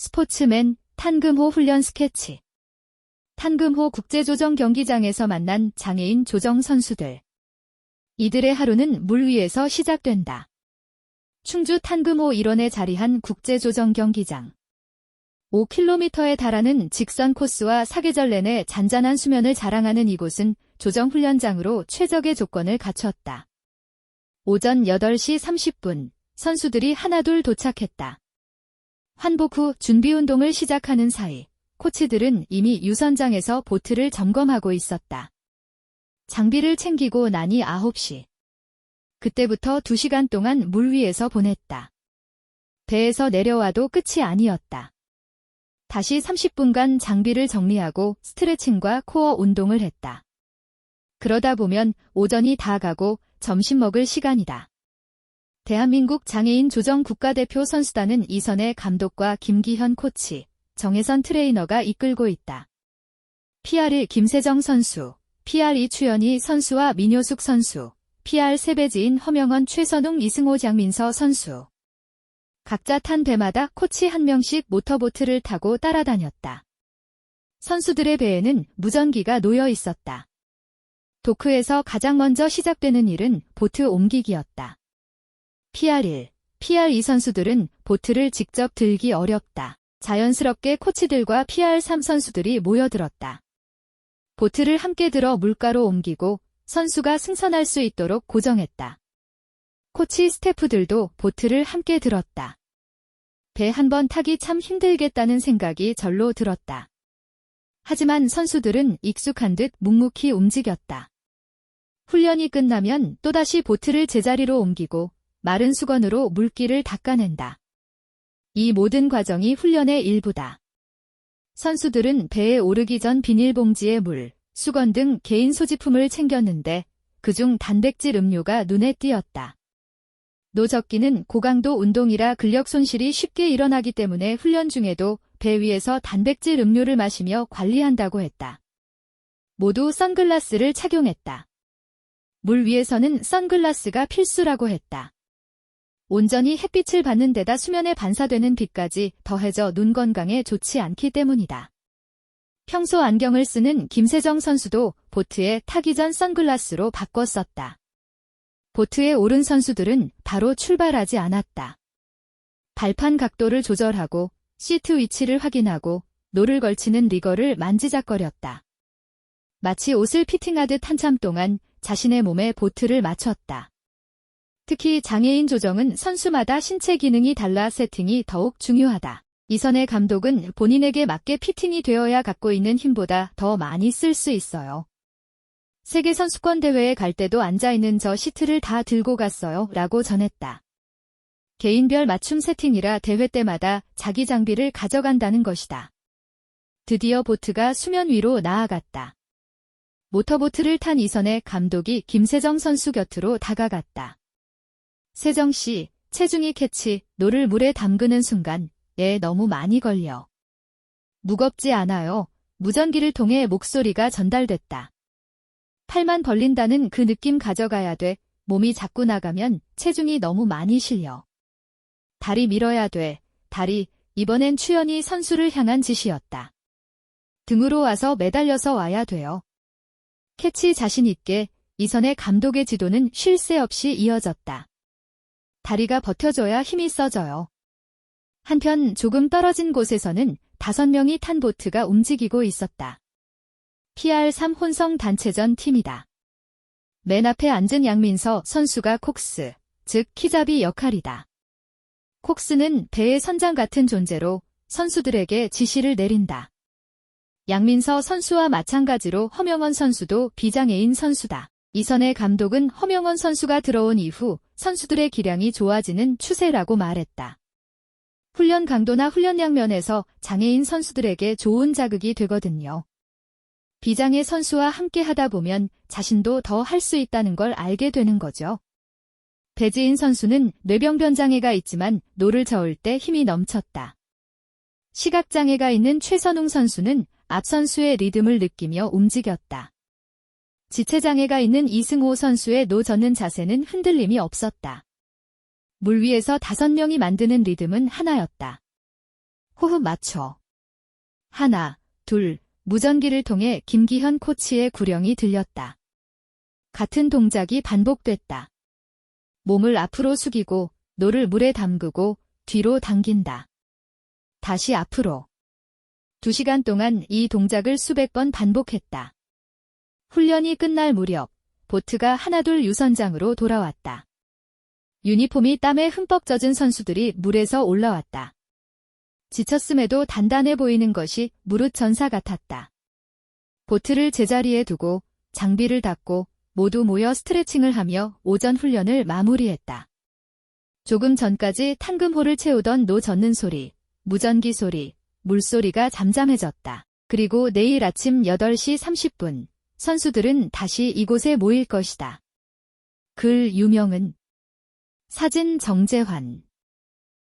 스포츠맨 탄금호 훈련 스케치 탄금호 국제조정 경기장에서 만난 장애인 조정 선수들. 이들의 하루는 물 위에서 시작된다. 충주 탄금호 일원에 자리한 국제조정 경기장. 5km에 달하는 직선 코스와 사계절 내내 잔잔한 수면을 자랑하는 이곳은 조정 훈련장으로 최적의 조건을 갖췄다. 오전 8시 30분 선수들이 하나둘 도착했다. 환복 후 준비운동을 시작하는 사이 코치들은 이미 유선장에서 보트를 점검하고 있었다. 장비를 챙기고 나니 9시. 그때부터 2시간 동안 물 위에서 보냈다. 배에서 내려와도 끝이 아니었다. 다시 30분간 장비를 정리하고 스트레칭과 코어 운동을 했다. 그러다 보면 오전이 다 가고 점심 먹을 시간이다. 대한민국 장애인 조정 국가대표 선수단은 이선의 감독과 김기현 코치, 정혜선 트레이너가 이끌고 있다. PR1 김세정 선수, PR2 추연희 선수와 민효숙 선수, PR 세배지인 허명원 최선웅 이승호 장민서 선수. 각자 탄 배마다 코치 한 명씩 모터보트를 타고 따라다녔다. 선수들의 배에는 무전기가 놓여 있었다. 도크에서 가장 먼저 시작되는 일은 보트 옮기기였다. PR1, PR2 선수들은 보트를 직접 들기 어렵다. 자연스럽게 코치들과 PR3 선수들이 모여들었다. 보트를 함께 들어 물가로 옮기고 선수가 승선할 수 있도록 고정했다. 코치 스태프들도 보트를 함께 들었다. 배 한 번 타기 참 힘들겠다는 생각이 절로 들었다. 하지만 선수들은 익숙한 듯 묵묵히 움직였다. 훈련이 끝나면 또다시 보트를 제자리로 옮기고 마른 수건으로 물기를 닦아낸다. 이 모든 과정이 훈련의 일부다. 선수들은 배에 오르기 전 비닐봉지에 물, 수건 등 개인 소지품을 챙겼는데 그중 단백질 음료가 눈에 띄었다. 노적기는 고강도 운동이라 근력 손실이 쉽게 일어나기 때문에 훈련 중에도 배 위에서 단백질 음료를 마시며 관리한다고 했다. 모두 선글라스를 착용했다. 물 위에서는 선글라스가 필수라고 했다. 온전히 햇빛을 받는 데다 수면에 반사되는 빛까지 더해져 눈 건강에 좋지 않기 때문이다. 평소 안경을 쓰는 김세정 선수도 보트에 타기 전 선글라스로 바꿔 썼다. 보트에 오른 선수들은 바로 출발하지 않았다. 발판 각도를 조절하고 시트 위치를 확인하고 노를 걸치는 리거를 만지작거렸다. 마치 옷을 피팅하듯 한참 동안 자신의 몸에 보트를 맞췄다. 특히 장애인 조정은 선수마다 신체 기능이 달라 세팅이 더욱 중요하다. 이선의 감독은 본인에게 맞게 피팅이 되어야 갖고 있는 힘보다 더 많이 쓸 수 있어요. 세계 선수권 대회에 갈 때도 앉아있는 저 시트를 다 들고 갔어요. 라고 전했다. 개인별 맞춤 세팅이라 대회 때마다 자기 장비를 가져간다는 것이다. 드디어 보트가 수면 위로 나아갔다. 모터보트를 탄 이선의 감독이 김세정 선수 곁으로 다가갔다. 세정씨, 체중이 캐치, 노를 물에 담그는 순간, 에 너무 많이 걸려. 무겁지 않아요. 무전기를 통해 목소리가 전달됐다. 팔만 벌린다는 그 느낌 가져가야 돼. 몸이 자꾸 나가면 체중이 너무 많이 실려. 다리 밀어야 돼. 다리, 이번엔 추연이 선수를 향한 지시였다. 등으로 와서 매달려서 와야 돼요. 캐치 자신 있게 이선의 감독의 지도는 쉴 새 없이 이어졌다. 다리가 버텨줘야 힘이 써져요. 한편 조금 떨어진 곳에서는 다섯 명이 탄 보트가 움직이고 있었다. PR3 혼성 단체전 팀이다. 맨 앞에 앉은 양민서 선수가 콕스, 즉 키잡이 역할이다. 콕스는 배의 선장 같은 존재로 선수들에게 지시를 내린다. 양민서 선수와 마찬가지로 허명원 선수도 비장애인 선수다. 이선의 감독은 허명원 선수가 들어온 이후 선수들의 기량이 좋아지는 추세라고 말했다. 훈련 강도나 훈련량 면에서 장애인 선수들에게 좋은 자극이 되거든요. 비장애 선수와 함께 하다 보면 자신도 더 할 수 있다는 걸 알게 되는 거죠. 배지인 선수는 뇌병변 장애가 있지만 노를 저을 때 힘이 넘쳤다. 시각장애가 있는 최선웅 선수는 앞 선수의 리듬을 느끼며 움직였다. 지체장애가 있는 이승호 선수의 노젓는 자세는 흔들림이 없었다. 물 위에서 다섯 명이 만드는 리듬은 하나였다. 호흡 맞춰. 하나, 둘, 무전기를 통해 김기현 코치의 구령이 들렸다. 같은 동작이 반복됐다. 몸을 앞으로 숙이고 노를 물에 담그고 뒤로 당긴다. 다시 앞으로. 두 시간 동안 이 동작을 수백 번 반복했다. 훈련이 끝날 무렵 보트가 하나둘 유선장으로 돌아왔다. 유니폼이 땀에 흠뻑 젖은 선수들이 물에서 올라왔다. 지쳤음에도 단단해 보이는 것이 무릇 전사 같았다. 보트를 제자리에 두고 장비를 닫고 모두 모여 스트레칭을 하며 오전 훈련을 마무리했다. 조금 전까지 탕금호를 채우던 노 젓는 소리, 무전기 소리, 물소리가 잠잠해졌다. 그리고 내일 아침 8시 30분 선수들은 다시 이곳에 모일 것이다. 글 유명은 사진 정재환